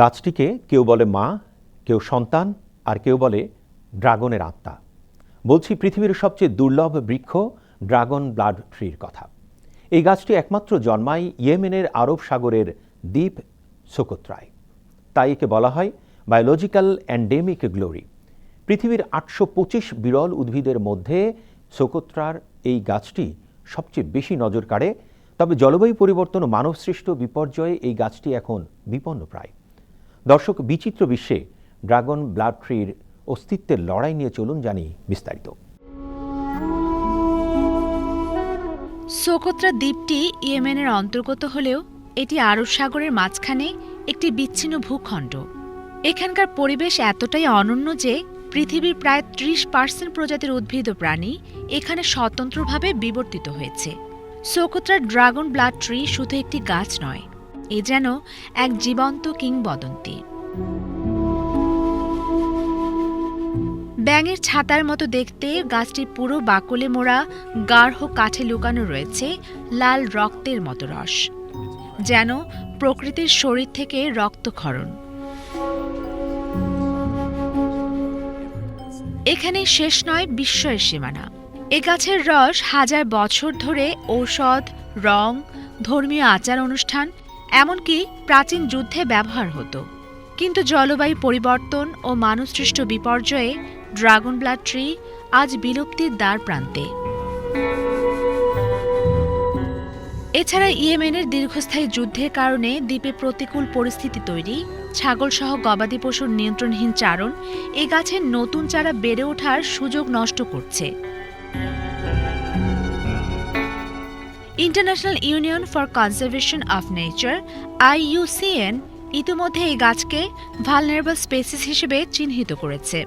গাছটিকে কেউ বলে মা, কেউ সন্তান, আর কেউ বলে ড্রাগনের আত্মা। বলছি পৃথিবীর সবচেয়ে দুর্লভ বৃক্ষ ড্রাগন ব্লাড ট্রির কথা। এই গাছটি একমাত্র জন্মায় ইয়েমেনের আরব সাগরের দ্বীপ সোকোত্রায়। তাই একে বলা হয় বায়োলজিক্যাল অ্যান্ডেমিক গ্লোরি। পৃথিবীর আটশো পঁচিশ বিরল উদ্ভিদের মধ্যে সোকোত্রার এই গাছটি সবচেয়ে বেশি নজর কাড়ে, তবে জলবায়ু পরিবর্তন ও মানবসৃষ্ট বিপর্যয়ে এই গাছটি এখন বিপন্ন প্রায় দর্শক বিচিত্র বিশ্বে ড্রাগন ব্লাড ট্রির অস্তিত্বের লড়াই নিয়ে চলুন জানি বিস্তারিত। সোকোত্রা দ্বীপটি ইয়েমেনের অন্তর্গত হলেও এটি আরব সাগরের মাঝখানে একটি বিচ্ছিন্ন ভূখণ্ড। এখানকার পরিবেশ এতটাই অনন্য যে পৃথিবীর প্রায় ত্রিশ পার্সেন্ট প্রজাতির উদ্ভিদ ও প্রাণী এখানে স্বতন্ত্রভাবে বিবর্তিত হয়েছে। সোকোত্রার ড্রাগন ব্লাড ট্রি শুধু একটি গাছ নয় এ যেন এক জীবন্ত কিংবদন্তি। ব্যাঙের ছাতার মতো দেখতে গাছটির পুরো বাকলে মোড়া গাঢ় কাঠে লুকানো রয়েছে লাল রক্তের মতো রস, যেন প্রকৃতির শরীর থেকে রক্তক্ষরণ। এখানে শেষ নয় বিস্ময়ের সীমানা। এ গাছের রস হাজার বছর ধরে ঔষধ, রং, ধর্মীয় আচার অনুষ্ঠান এমনকি প্রাচীন যুদ্ধে ব্যবহার হতো। কিন্তু জলবায়ু পরিবর্তন ও মানবসৃষ্ট বিপর্যয়ে ড্রাগন ব্লাড ট্রি আজ বিলুপ্তির দ্বার প্রান্তে। এছাড়া ইয়েমেনের দীর্ঘস্থায়ী যুদ্ধের কারণে দ্বীপে প্রতিকূল পরিস্থিতি তৈরি, ছাগলসহ গবাদি পশুর নিয়ন্ত্রণহীন চারণ এ গাছের নতুন চারা বেড়ে ওঠার সুযোগ নষ্ট করছে। International union for conservation of nature IUCN ইতিমধ্যে এই গাছকে ভালনারেবল স্পেসিস হিসেবে চিহ্নিত করেছে।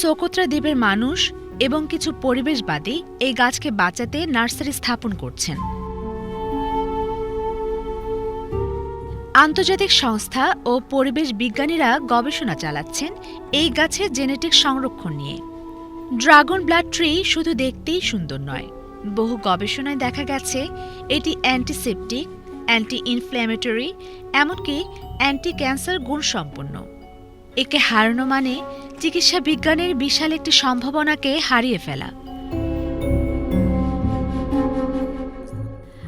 সোকোত্রা দ্বীপের মানুষ এবং কিছু পরিবেশবাদী এই গাছকে বাঁচাতে নার্সারি স্থাপন করছেন। আন্তর্জাতিক সংস্থা ও পরিবেশ বিজ্ঞানীরা গবেষণা চালাচ্ছেন এই গাছের জেনেটিক সংরক্ষণ নিয়ে। ড্রাগন ব্লাড ট্রি শুধু দেখতেই সুন্দর নয়। বহু গবেষণায় দেখা গেছে, এটি অ্যান্টিসেপটিক অ্যান্টি ইনফ্ল্যামেটরি এমনকি অ্যান্টি ক্যান্সার গুণসম্পন্ন। একে হারানো মানে চিকিৎসা বিজ্ঞানের বিশাল একটি সম্ভাবনাকে হারিয়ে ফেলা।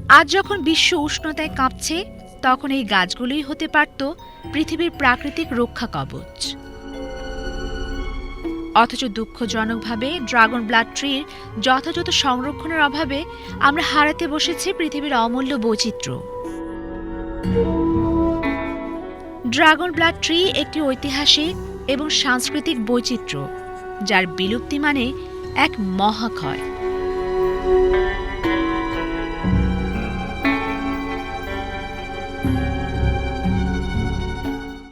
আজ যখন বিশ্ব উষ্ণতায় কাঁপছে, তখন এই গাছগুলোই হতে পারত পৃথিবীর প্রাকৃতিক রক্ষা কবচ। অথচ দুঃখজনকভাবে ড্রাগন ব্লাড ট্রির যথাযথ সংরক্ষণের অভাবে আমরা হারাতে বসেছি পৃথিবীর অমূল্য বৈচিত্র্য। ড্রাগন ব্লাড ট্রি একটি ঐতিহাসিক এবং সাংস্কৃতিক বৈচিত্র্য, যার বিলুপ্তি মানে এক মহাক্ষয়।